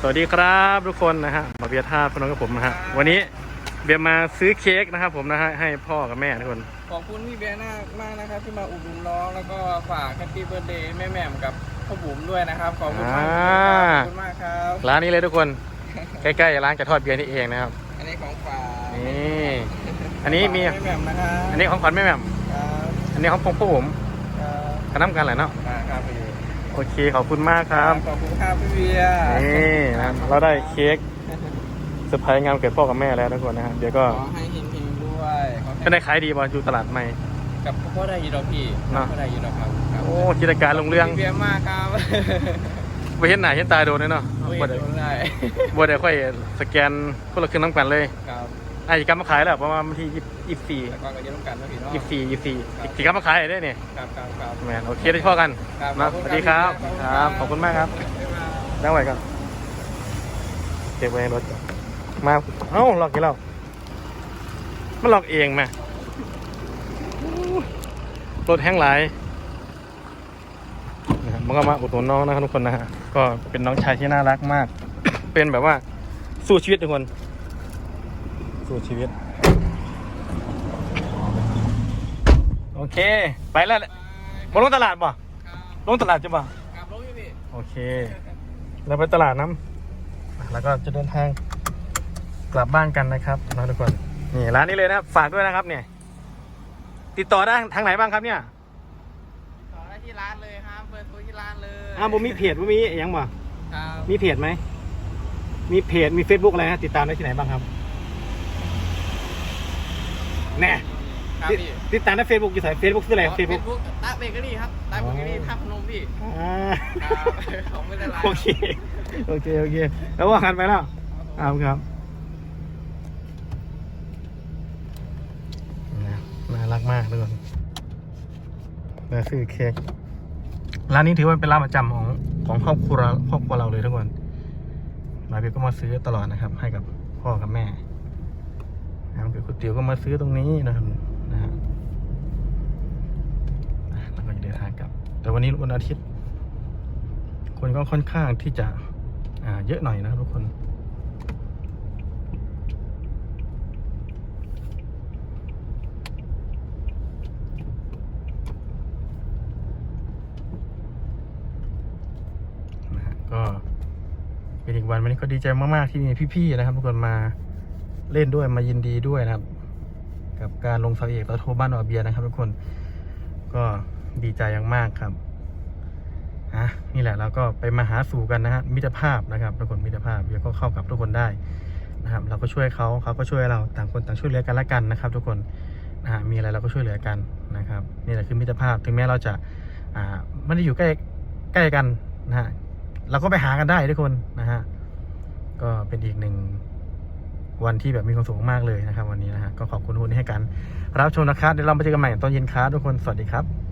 สวัสดีครับทุกคนนะฮะมาเบียร์ท่าพน้องกับผมนะฮะวันนี้เบียร์มาซื้อเค้กนะครับผมนะฮะให้พ่อกับแม่ทุกคนขอบคุณพี่เบียร์มากมากนะครับที่มาอุดหนุนน้องแล้วก็ฝากแฮปปี้เบิร์ดเดย์แม่แหม่มกับพ่อบุ๋มด้วยนะครับขอบคุณมากครับขอบคุณมากครับร้านนี้เลยทุกคนใกล้ๆร้านกระทอดเบียร์นี่เองนะครับ อันนี้ของฝากนี่อันนี้มีแม่แหม่มนะครับอันนี้ของขวัญแม่แหม่มครับอันนี้ของพ่อผมครับกระน้ำกันแหละเนาะมาครับพี่ โอเคขอบคุณมากครับขอบคุณครับพี่เบียร์นี่นะครับเราได้เค้กเซอร์ไพรส์งานวันเกิดพ่อกับแม่แล้วทุกคนนะฮะเดี๋ยวก็ขอให้เฮงๆด้วยขอให้เป็นได้ขายดีบออยู่ตลาดใหม่กับพ่อได้ยินดอกพี่เนาะพ่อได้ยินดอกครับครับโอ้กิจการลงเรื่องพี่เบียร์มากครับไปเห็นหน้าเห็นตาโดนเลยเนาะโอ้ยบ่ได้โดนได้บ่ได้ค่อยสแกนคนละครึ่งน้ำกันเลยครับ อะอีกกรรมาขายแล้วประมาณวันที่ยี่สิบสี่แล้วก็กระยิ้มกันนะพี่เนาะยี่สิบสี่ยี่สิบสี่อีกกรรมาขายได้เนี่ยครับครับครับแมนโอเคได้พ่อกันครับนะขอบสคุณวัสดีครับครับครับขอบคุณมากครับบ๊ายบายนั่งไว้ก่อนเก็บไว้ในรถก่อนมาเอ้าหลอกกี่เรามันหลอกเองมารถแห้งหลายนะครับมันก็มาอุดหนุนน้องนะครับทุกคนนะฮะก็เป็นน้องชายที่น่ารักมาก เป็นแบบว่าสู้ชีวิตทุกคน สู้ชีวิต โอเค ไปแล้วมาลงตลาดป่ะลงตลาดจะป่ะครับลงอยู่พี่โอเค เราไปตลาดน้ำแล้วก็จะเดินทางกลับบ้านกันนะครับนะทุกคนนี่ร้านนี้เลยนะครับฝากด้วยนะครับเนี่ย ติดต่อได้ทางไหนบ้างครับเนี่ยต่อได้ที่ร้านเลยครับเปิดตัวที่ร้านเลยอ่าผมมีเพจผมมีอยังบ่ครับมีเพจไหมมีเพจมี Facebook อะไรฮะติดตามได้ที่ไหนบ้างครับ แน่ครับติดพี่ติดตามในเฟซบุ๊กอยู่ไหนเฟซบุ๊กชื่ออะไรเฟซบุ๊ก บุ๊กตาเบเกอรี่ครับตาเบเกอรี่ท่าพนมพี่อ่าครับของไม่ได้ร้านโอเคโอเคโอเคแล้วว่ากันไปแล้วอ่าครับน่ารักมากทุกคนมาซื้อเค้กร้านนี้ถือว่าเป็นร้านประจำของของครอบครัวเราครอบครัวเราเลยทุกคนมาเพียก็มาซื้อตลอดนะครับ ให้กับพ่อกับแม่ นะครับเกิดก๋วยเตี๋ยวก็มาซื้อตรงนี้นะครับนะฮะแล้วก็จะเดินทางกลับ แต่วันนี้วันอาทิตย์ คนก็ค่อนข้างที่จะอ่าเยอะหน่อยนะครับทุกคนก็เป็นอีกวันวันนี้ก็ดีใจมาก ๆ ที่มีพี่ ๆ นะครับทุกคนมา เล่นด้วยมายินดีด้วยนะครับ กับการลงเสาเอกต่อโทรบ้านออเบียนะครับ ทุกคนก็ดีใจอย่างมากครับอะนี่แหละเราก็ไปมาหาสู่กันนะฮะมิตรภาพนะครับทุกคนมิตรภาพเดี๋ยวก็เข้ากับทุกคนได้นะครับ เราก็ช่วยเขาเขาก็ช่วยเราต่างคนต่างช่วยเหลือกันละกันนะครับ ทุกคนนะฮะมีอะไรเราก็ช่วยเหลือกันนะครับ นี่แหละคือมิตรภาพถึงแม้เราจะอ่าไม่ได้อยู่ใกล้ใกล้กันนะฮะเราก็ไปหากันได้ทุกคนนะฮะก็เป็นอีกหนึ่ง วันที่แบบมีความสุขมากเลยนะครับ วันนี้นะฮะก็ขอบคุณทุกคนที่ให้การรับชมนะครับเดี๋ยวเราไปเจอกันใหม่ตอนเย็นครับทุกคนสวัสดีครับ